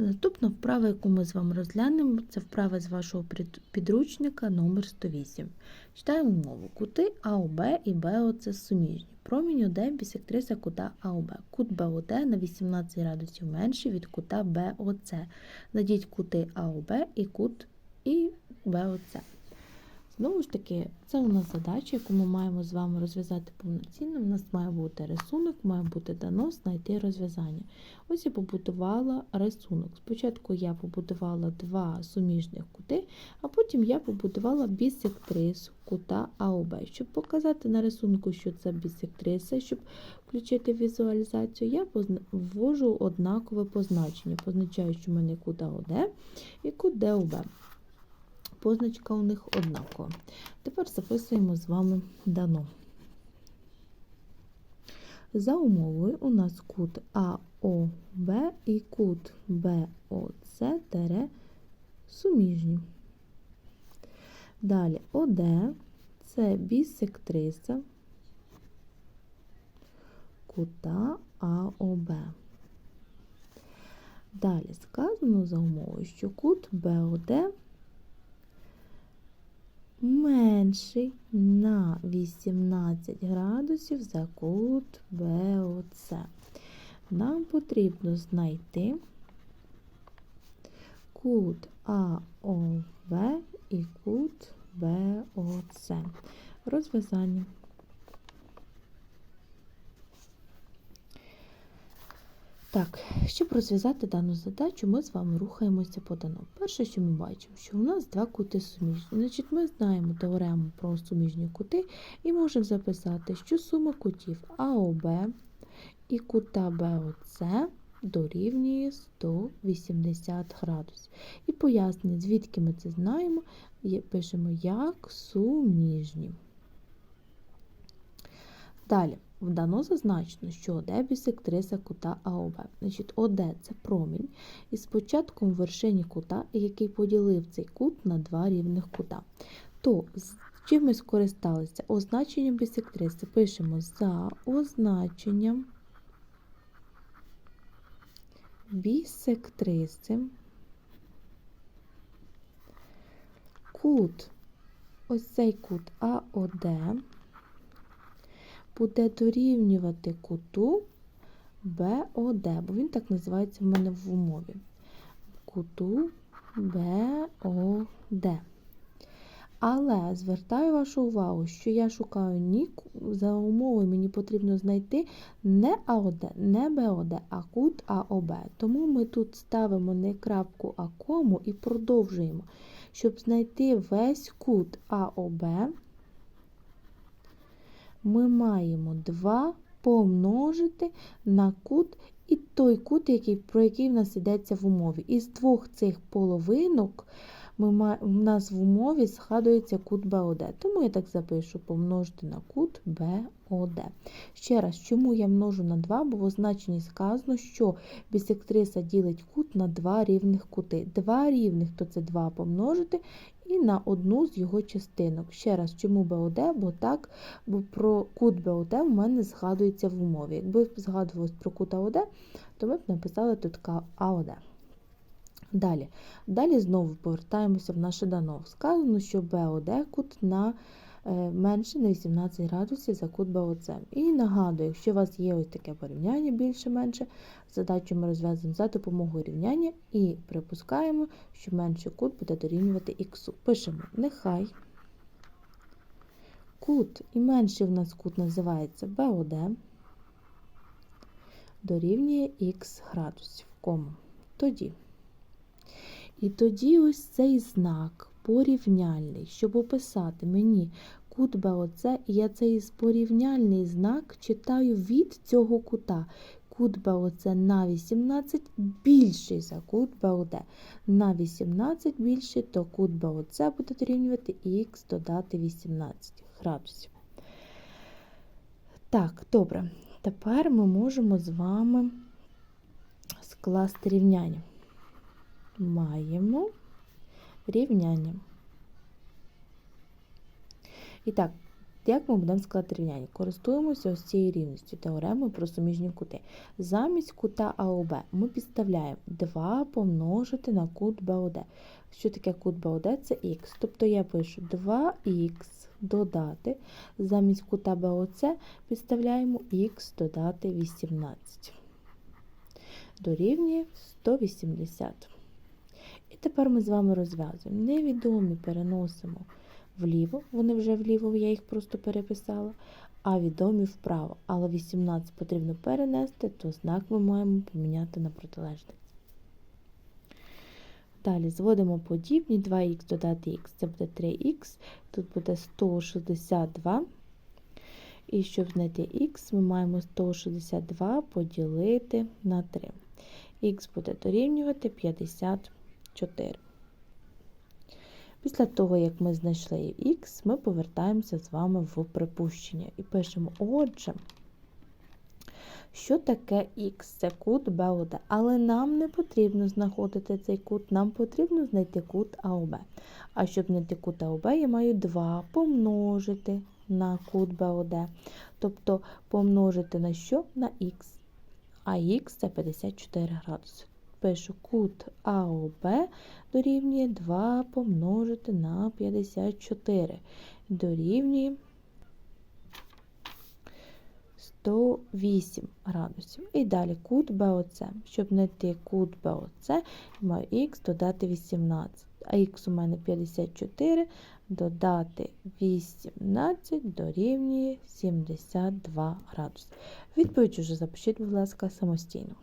Наступна вправа, яку ми з вами розглянемо, це вправа з вашого підручника номер 108. Читаємо мову. Кути АОБ і БОЦ суміжні. Промінь ОД бісектриса кута АОБ. Кут БОД на 18 градусів менший від кута БОЦ. Знайдіть кути АОБ і кут і БОЦ. Знову ж таки, це у нас задача, яку ми маємо з вами розв'язати повноцінно. У нас має бути рисунок, має бути дано, знайти розв'язання. Ось я побудувала рисунок. Спочатку я побудувала два суміжних кути, а потім я побудувала бісектрису кута АОБ. Щоб показати на рисунку, що це бісектриса, щоб включити візуалізацію, я ввожу однакове позначення. Позначаю, що в мене кут АОД і кут ДОБ. Позначка у них однакова. Тепер записуємо з вами дано. За умовою у нас кут АОБ і кут БОЦ тере суміжні. Далі ОД це бісектриса кута АОБ. Далі сказано за умовою, що кут БОД менший на 18 градусів за кут БОЦ. Нам потрібно знайти кут АОВ і кут БОЦ. Розв'язання. Так, щоб розв'язати дану задачу, ми з вами рухаємося по дану. Перше, що ми бачимо, що у нас два кути суміжні. Значить, ми знаємо теорему про суміжні кути і можемо записати, що сума кутів АОБ і кута БОЦ дорівнює 180 градусів. І пояснення, звідки ми це знаємо, пишемо як суміжні. Далі, вдано зазначено, що ОД бісектриса кута АОБ. Значить, ОД це промінь із початком в вершині кута, який поділив цей кут на два рівних кута. То з чим ми скористалися? Означенням бісектриси пишемо за означенням бісектриси кут, ось цей кут АОД буде дорівнювати куту БОД, бо він так називається в мене в умові. Куту БОД. Але звертаю вашу увагу, що я шукаю ні за умовою, мені потрібно знайти не АОД, не БОД, а кут АОБ. Тому ми тут ставимо не крапку, а кому і продовжуємо. Щоб знайти весь кут АОБ, ми маємо 2 помножити на кут і той кут, який, про який в нас йдеться в умові. Із двох цих половинок ми, в нас в умові згадується кут БОД. Тому я так запишу помножити на кут БОД. Ще раз, чому я множу на 2, бо в означенні сказано, що бісектриса ділить кут на два рівних кути. Два рівних, то це 2 помножити і на одну з його частинок. Ще раз, чому БОД? Бо так, бо про кут БОД в мене згадується в умові. Якби згадувалось про кут АОД, то ми б написали тут АОД. Далі. Далі знову повертаємося в наше дано. Сказано, що БОД кут на менше на 18 градусів за кут БОЦ. І нагадую, якщо у вас є ось таке порівняння більше-менше, задачу ми розв'язуємо за допомогою рівняння і припускаємо, що менший кут буде дорівнювати х. Пишемо, нехай кут і менший в нас кут називається БОД дорівнює х градусів. Кому. Тоді. І тоді ось цей знак порівняльний, щоб описати мені кут БОЦ, і я цей порівняльний знак читаю від цього кута. Кут БОЦ на 18 більший за кут БОД. На 18 більший, то кут БОЦ буде дорівнювати х додати 18 градусів. Так, добре. Тепер ми можемо з вами скласти рівняння маємо рівняння. І так, Як ми будемо складати рівняння? Користуємося ось цією рівністю теоремою про суміжні кути. Замість кута АОБ ми підставляємо 2 помножити на кут БОД. Що таке кут БОД? Це х. Тобто я пишу 2х додати. Замість кута БОЦ підставляємо х додати 18. Дорівнює 180. І тепер ми з вами розв'язуємо. Невідомі переносимо вліво, вони вже вліво, я їх просто переписала, а відомі вправо. Але 18 потрібно перенести, то знак ми маємо поміняти на протилежний. Далі зводимо подібні 2х додати х, це буде 3х, тут буде 162. І щоб знайти х, ми маємо 162 поділити на 3. Х буде дорівнювати 54. Після того, як ми знайшли х, ми повертаємося з вами в припущення і пишемо, отже, що таке х? Це кут БОД. Але нам не потрібно знаходити цей кут, нам потрібно знайти кут АОБ. А щоб знайти кут АОБ, я маю 2 помножити на кут БОД. Тобто помножити на що? На х. А х це 54 градуси. Пишу кут АОБ дорівнює 2 помножити на 54. Дорівнює 108 градусів. І далі кут БОЦ. Щоб знайти кут БОЦ, маю х додати 18. А х у мене 54, додати 18 дорівнює 72 градуси. Відповідь уже запишіть, будь ласка, самостійно.